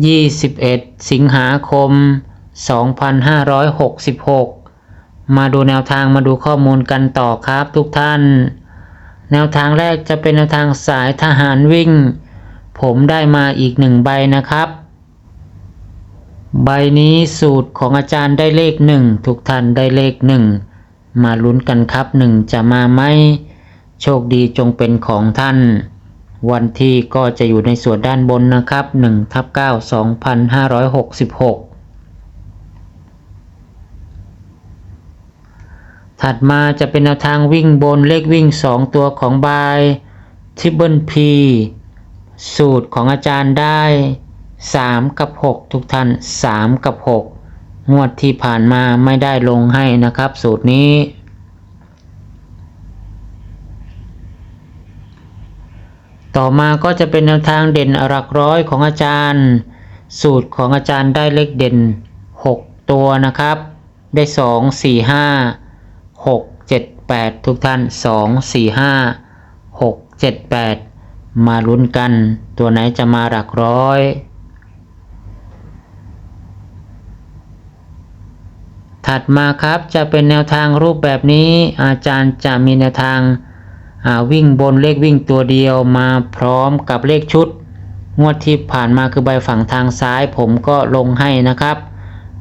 21 สิงหาคม 2566 มาดูแนวทางมาดูข้อมูลกันต่อครับทุกท่าน แนวทางแรกจะเป็นแนวทางสายทหารวิ่ง ผมได้มาอีกหนึ่งใบนะครับ ใบนี้สูตรของอาจารย์ได้เลขหนึ่งทุกท่านได้เลขหนึ่งมาลุ้นกันครับหนึ่งจะมาไหมโชคดีจงเป็นของท่าน วันที่ก็จะอยู่ในส่วนด้านบนนะครับ1ทับ9 2566 ถัดมาจะเป็นแนวทางวิ่งบนเลขวิ่ง 2 ตัวของบายทิบเบิลพีสูตรของอาจารย์ได้ 3 กับ 6 ทุกท่าน 3 กับ 6 งวดที่ผ่านมาไม่ได้ลงให้นะครับ สูตรนี้ ต่อมาก็จะเป็นแนวทางเด่นหลักร้อยของอาจารย์ สูตรของอาจารย์ได้เลขเด่น 6 ตัวนะครับ ได้ 2 4 5 6 7 8 ทุกท่าน 2 4 5 6 7 8 มาลุ้นกัน ตัวไหนจะมาหลักร้อยถัดมาครับจะเป็นแนวทางรูปแบบนี้อาจารย์จะมีแนวทาง วิ่งบนเลขวิ่งตัวเดียวมาพร้อมกับเลขชุด งวดที่ผ่านมาคือใบฝั่งทางซ้าย ผมก็ลงให้นะครับ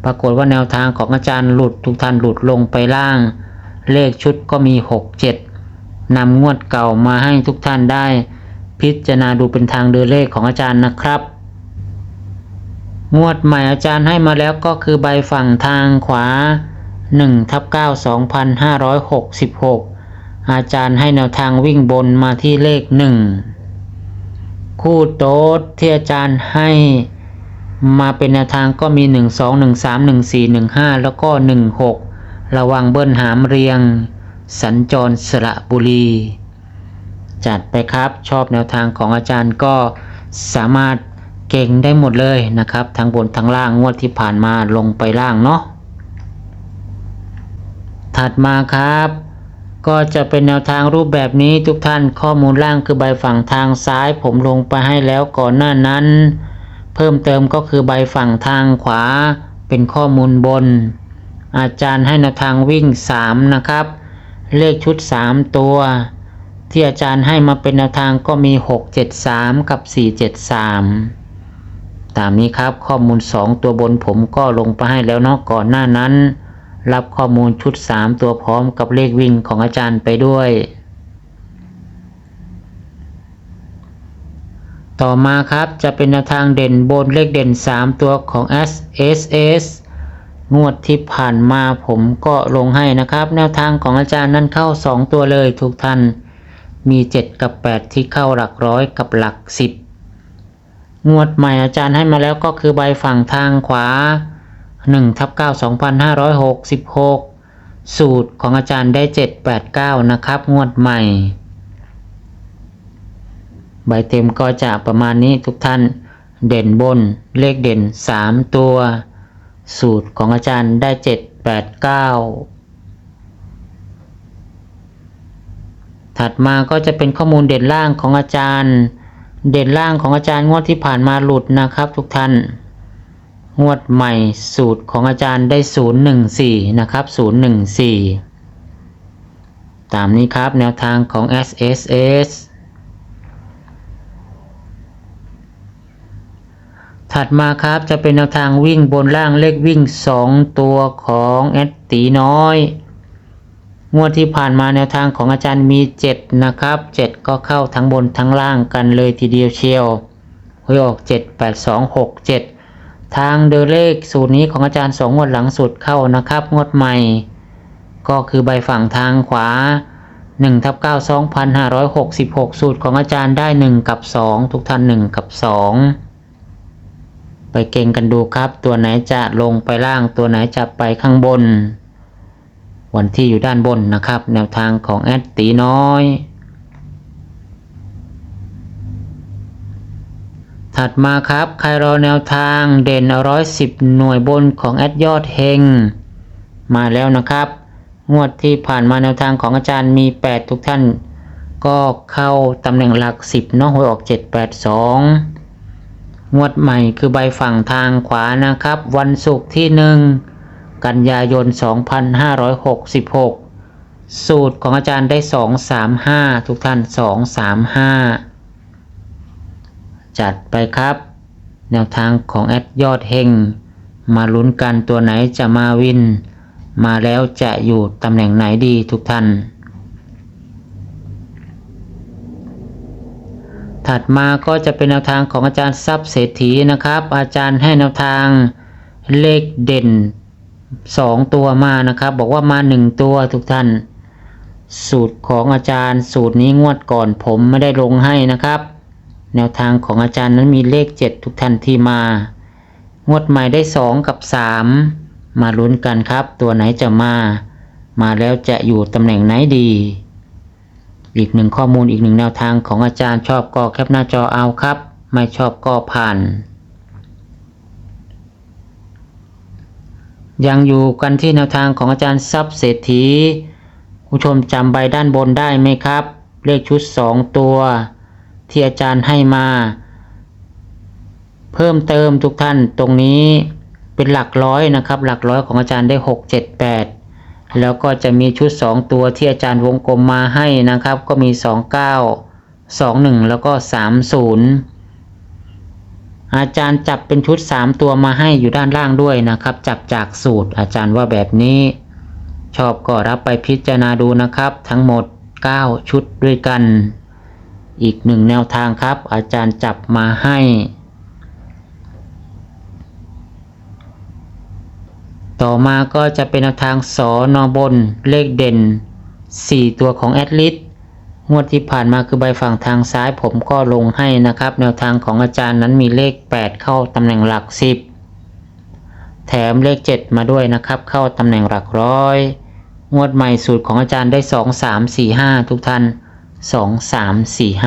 ปรากฏว่าแนวทางของอาจารย์หลุดทุกท่านหลุดลงไปล่าง เลขชุดก็มี 6 7นำงวดเก่ามาให้ทุกท่านได้ พิจารณาดูเป็นทางเดินเลขของอาจารย์นะครับ งวดใหม่อาจารย์ให้มาแล้วก็คือใบฝั่งทางขวา1ทับ9 2566 อาจารย์ให้แนวทางวิ่งบนมาที่เลขหนึ่งคู่โต๊ดที่อาจารย์ให้มาเป็นแนวทางก็มี 1 2 1 3 1 4 1 5 แล้วก็ 1 6 ระวังเบิ้ลหามเรียง สัญจรสระบุรี จัดไปครับชอบแนวทางของอาจารย์ก็สามารถเก่งได้หมดเลยนะครับ ทั้งบนทั้งล่างงวดที่ผ่านมาลงไปล่างเนาะถัดมาครับ ก็จะเป็นแนวทางรูปแบบนี้ทุกท่านข้อมูลล่างคือใบฝั่งทางซ้าย ผมลงไปให้แล้วก่อนหน้านั้น เพิ่มเติมก็คือใบฝั่งทางขวา เป็นข้อมูลบน อาจารย์ให้แนวทางวิ่ง 3 นะครับ เลขชุด 3 ตัว ที่อาจารย์ให้มาเป็นแนวทางก็มี 673 กับ 473 ตามนี้ครับข้อมูล 2 ตัวบนผมก็ลงไปให้แล้วเนาะก่อนหน้านั้น รับข้อมูลชุด 3 ตัวพร้อมกับเลขวิ่งของอาจารย์ไปด้วย ต่อมาครับจะเป็นแนวทางเด่นบนเลขเด่น 3 ตัวของ S S S งวดที่ผ่านมาผมก็ลงให้นะครับ แนวทางของอาจารย์นั้นเข้า 2 ตัวเลยทุกท่านมี 7 กับ 8 ที่เข้าหลักร้อยกับหลัก 10 งวดใหม่อาจารย์ให้มาแล้วก็คือใบฝั่งทางขวา 1ทับ9 2566 สูตรของอาจารย์ได้ 789 นะครับ งวดใหม่ ใบเต็มก็จะประมาณนี้ทุกท่านเด่นบนเลขเด่น 3 ตัว สูตรของอาจารย์ได้ 789ถัดมาก็จะเป็นข้อมูลเด่นล่างของอาจารย์ เด่นล่างของอาจารย์งวดที่ผ่านมาหลุดนะครับทุกท่าน งวดใหม่สูตรของอาจารย์ได้ 014 นะครับ 014 ตามนี้ครับแนวทางของ SSS ถัดมาครับจะเป็นแนวทางวิ่งบนล่างเลขวิ่ง 2 ตัวของแอดตีน้อย งวดที่ผ่านมาแนวทางของอาจารย์มี 7 นะครับ 7 ก็เข้าทั้งบนทั้งล่างกันเลยทีเดียวเชียวหวยออก 7 8 2 6 7 ทางเดินเลขสูตรนี้ของอาจารย์สองงวดหลังสุดเข้านะครับ งวดใหม่ ก็คือใบฝั่งทางขวา1ทับ9 2566 สูตรของอาจารย์ได้ 1 กับ 2 ทุกท่าน 1 กับ 2 ไปเก่งกันดูครับ ตัวไหนจะลงไปล่างตัวไหนจะไปข้างบน วันที่อยู่ด้านบนนะครับ แนวทางของแอดตีน้อย ถัดมาครับใครรอแนวทางเด่นร้อยสิบหน่วยบนของแอดยอดเฮงมาแล้วนะครับ งวดที่ผ่านมาแนวทางของอาจารย์มี 8 ทุกท่าน ก็เข้าตำแหน่งหลัก 10เนาะหวยออก 782 งวดใหม่คือใบฝั่งทางขวานะครับ วันศุกร์ที่ 1 กันยายน 2566 สูตรของอาจารย์ได้ 235 ทุกท่าน 235 จัดไปครับ แนวทางของแอดยอดเฮงมาลุ้นกันตัวไหนจะมาวิน มาแล้วจะอยู่ตำแหน่งไหนดีทุกท่าน ถัดมาก็จะเป็นแนวทางของอาจารย์ทรัพย์เศรษฐีนะครับ อาจารย์ให้แนวทางเลขเด่น 2 ตัวมานะครับ บอกว่ามา 1 ตัวทุกท่าน สูตรของอาจารย์สูตรนี้งวดก่อนผมไม่ได้ลงให้นะครับ แนวทางของอาจารย์นั้นมีเลข 7 ทุกท่านที่มา งวดใหม่ได้ 2 กับ 3 มาลุ้นกันครับ ตัวไหนจะมา มาแล้วจะอยู่ตำแหน่งไหนดี อีกหนึ่งข้อมูลอีกหนึ่งแนวทางของอาจารย์ชอบก็แคปหน้าจอเอาครับ ไม่ชอบก็ผ่านยังอยู่กันที่แนวทางของอาจารย์ทรัพย์เศรษฐีผู้ชมจำใบด้านบนได้ไหมครับ เลขชุด 2 ตัว ที่อาจารย์ให้มา เพิ่มเติมทุกท่านตรงนี้เป็นหลักร้อยนะครับ หลักร้อยของอาจารย์ได้ 6 7 8 แล้วก็จะมีชุด 2 ตัวที่อาจารย์วงกลมมาให้นะครับ ก็มี 29 21 แล้วก็ 30 อาจารย์จับเป็นชุด 3 ตัวมาให้อยู่ด้านล่างด้วยนะครับ จับจากสูตรอาจารย์ว่าแบบนี้ ชอบก็รับไปพิจารณาดูนะครับ ทั้งหมด 9 ชุดด้วยกัน อีกหนึ่งแนวทางครับ อาจารย์จับมาให้ ต่อมาก็จะเป็นแนวทางสอนอบนเลขเด่น 4 ตัวของแอดลิสงวดที่ผ่านมาคือใบฝั่งทางซ้ายผมก็ลงให้นะครับ แนวทางของอาจารย์นั้นมีเลข 8 เข้าตำแหน่งหลัก 10 แถมเลข 7 มาด้วยนะครับ เข้าตำแหน่งหลักร้อย งวดใหม่สูตรของอาจารย์ได้ 2 3 4 5 ทุกท่าน 2 3 4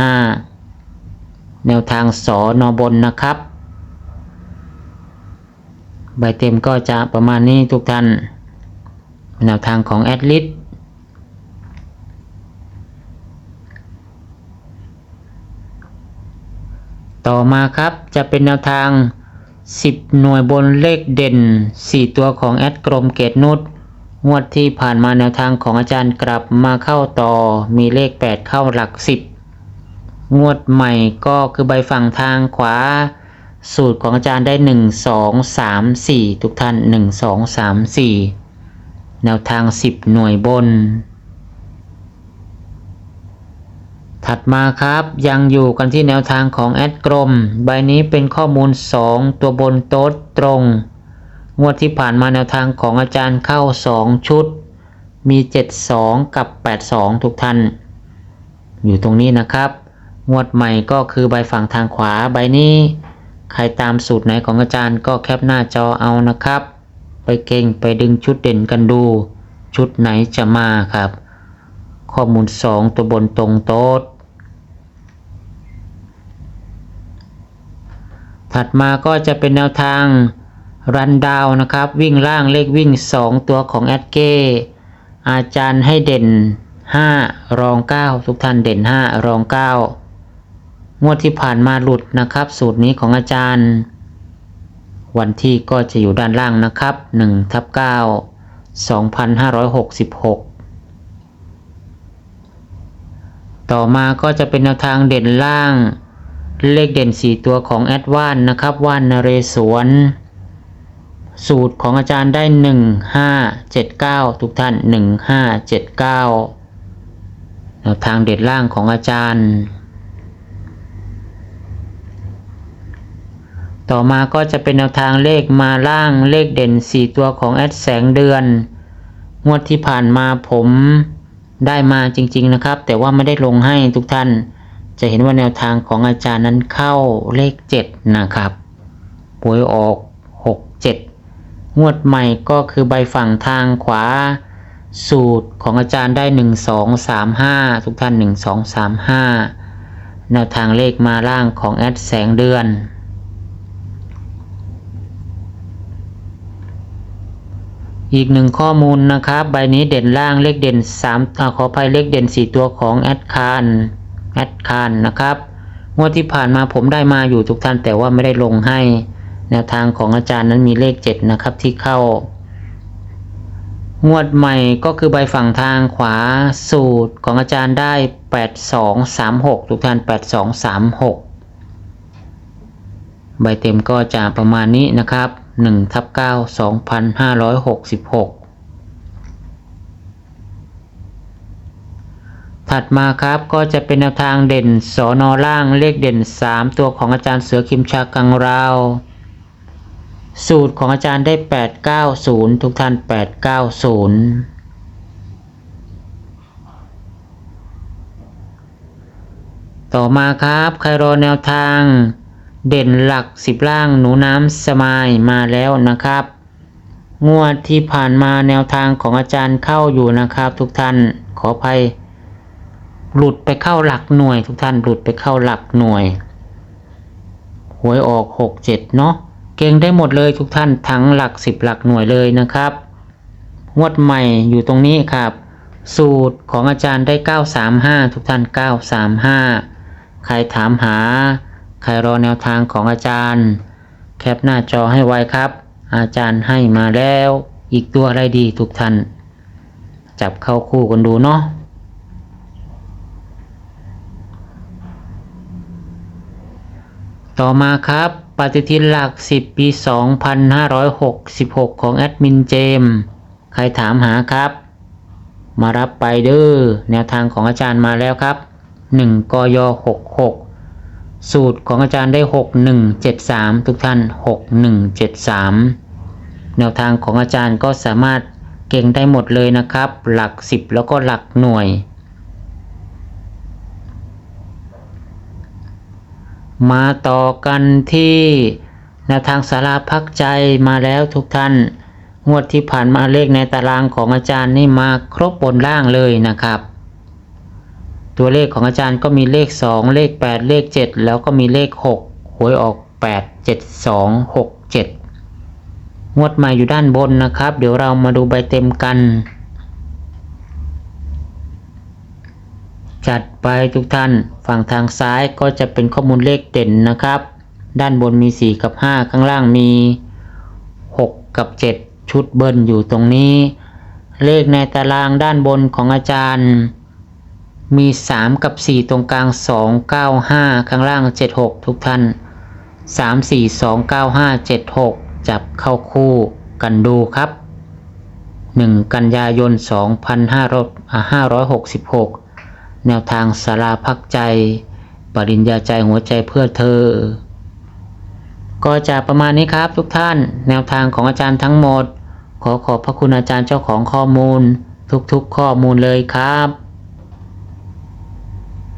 5แนวทางสอนอบนนะครับ ใบเต็มก็จะประมาณนี้ทุกท่าน แนวทางของแอดลิสต่อมาครับจะเป็นแนวทาง 10 หน่วยบนเลขเด่น 4 ตัวของแอดกรมเกตนุช งวดที่ผ่านมาแนวทางของอาจารย์กลับมาเข้าต่อมีเลข 8 เข้าหลัก 10 งวดใหม่ก็คือใบฝั่งทางขวา สูตรของอาจารย์ได้ 1 2 3 4 ทุกท่าน 1 2 3 4 แนวทาง 10 หน่วยบน ถัดมาครับยังอยู่กันที่แนวทางของแอดกรมใบนี้เป็นข้อมูล 2 ตัวบนโต๊ดตรง งวดที่ผ่านมาแนวทางของอาจารย์เข้า 2 ชุด มี 72 กับ 82 ทุกท่าน อยู่ตรงนี้นะครับ งวดใหม่ก็คือใบฝั่งทางขวาใบนี้ ใครตามสูตรไหนของอาจารย์ก็แคปหน้าจอเอานะครับ ไปเก่งไปดึงชุดเด่นกันดู ชุดไหนจะมาครับ ข้อมูล 2 ตัวบนตรงโต๊ดถัดมาก็จะเป็นแนวทาง รันดาวนะครับ วิ่งล่างเลขวิ่ง 2 ตัวของแอดเก้อาจารย์ให้เด่น 5 รอง 9 ทุกท่านเด่น 5 รอง 9 งวดที่ผ่านมาหลุดนะครับ สูตรนี้ของอาจารย์ วันที่ก็จะอยู่ด้านล่างนะครับ1ทับ9 2566 ต่อมาก็จะเป็นแนวทางเด่นล่าง เลขเด่น 4 ตัวของแอดวานนะครับว่านนเรศวร สูตรของอาจารย์ได้ 1 5 7 9 ทุกท่าน 1 5 7 9แนวทางเด่นล่างของอาจารย์ ต่อมาก็จะเป็นแนวทางเลขมาล่างเลขเด่น 4 ตัวของแอดแสงเดือน งวดที่ผ่านมาผมได้มาจริง ๆนะครับ แต่ว่าไม่ได้ลงให้ทุกท่าน จะเห็นว่าแนวทางของอาจารย์นั้นเข้าเลข 7 นะครับปหวยออก งวดใหม่ก็คือใบฝั่งทางขวา สูตรของอาจารย์ได้หนึ่งสองสามห้าทุกท่านหนึ่งสองสามห้าแนวทางเลขมาล่างของแอดแสงเดือน อีกหนึ่งข้อมูลนะครับ ใบนี้เด่นล่างเลขเด่น3อขออภัยเลขเด่น 4 ตัวของแอดคานแอดคานนะครับงวดที่ผ่านมาผมได้มาอยู่ทุกท่านแต่ว่าไม่ได้ลงให้ แนวทางของอาจารย์นั้นมีเลข 7 นะครับที่เข้า งวดใหม่ก็คือใบฝั่งทางขวาสูตรของอาจารย์ได้ 8236 ทุกท่าน 8236 ใบเต็มก็จะประมาณนี้นะครับ1ทับ9 2566ถัดมาครับก็จะเป็นแนวทางเด่นสอนอล่างเลขเด่น 3 ตัวของอาจารย์เสือคิมชากังราว สูตรของอาจารย์ได้ 890 ทุกท่าน 890ต่อมาครับใครรอแนวทางเด่นหลักสิบล่างหนูน้ำสมายมาแล้วนะครับ งวดที่ผ่านมาแนวทางของอาจารย์เข้าอยู่นะครับ ทุกท่านขออภัย หลุดไปเข้าหลักหน่วย ทุกท่านหลุดไปเข้าหลักหน่วย หวยออกหกเจ็ดเนาะ เก่งได้หมดเลยทุกท่านทั้งหลักสิบหลักหน่วยเลยนะครับงวดใหม่อยู่ตรงนี้ครับ สูตรของอาจารย์ได้ 935 ทุกท่าน 935 ใครถามหา ใครรอแนวทางของอาจารย์ แคปหน้าจอให้ไวครับ อาจารย์ให้มาแล้ว อีกตัวอะไรดีทุกท่าน จับเข้าคู่กันดูเนาะต่อมาครับ ปฏิทินหลัก 10 ปี 2566 ของแอดมินเจมส์ใครถามหาครับ มารับไปเด้อแนวทางของอาจารย์มาแล้วครับ 1กย66 สูตรของอาจารย์ได้ 6173 ทุกท่าน 6173 แนวทางของอาจารย์ก็สามารถเก่งได้หมดเลยนะครับ หลัก 10 แล้วก็หลักหน่วย มาต่อกันที่แนวทางสาราพักใจมาแล้วทุกท่าน งวดที่ผ่านมาเลขในตารางของอาจารย์นี่มาครบบนล่างเลยนะครับ ตัวเลขของอาจารย์ก็มีเลข 2 เลข 8 เลข 7 แล้วก็มีเลข 6 หวยออก 8 7 2 6 7 งวดใหม่อยู่ด้านบนนะครับ เดี๋ยวเรามาดูใบเต็มกัน จัดไปทุกท่าน ฝั่งทางซ้ายก็จะเป็นข้อมูลเลขเด่นนะครับ ด้านบนมี 4 กับ 5 ข้างล่างมี 6 กับ 7 ชุดเบิ้ลอยู่ตรงนี้ เลขในตารางด้านบนของอาจารย์ มี 3 กับ 4 ตรงกลาง 2 9 5 ข้างล่าง 76 ทุกท่าน 3 4 2 9 5 7 6 จับเข้าคู่กันดูครับ 1 กันยายน 2566 แนวทางสาราพักใจ ปริญญาใจหัวใจเพื่อเธอ ก็จะประมาณนี้ครับทุกท่าน แนวทางของอาจารย์ทั้งหมด ขอขอบพระคุณอาจารย์เจ้าของข้อมูล ทุกๆข้อมูลเลยครับ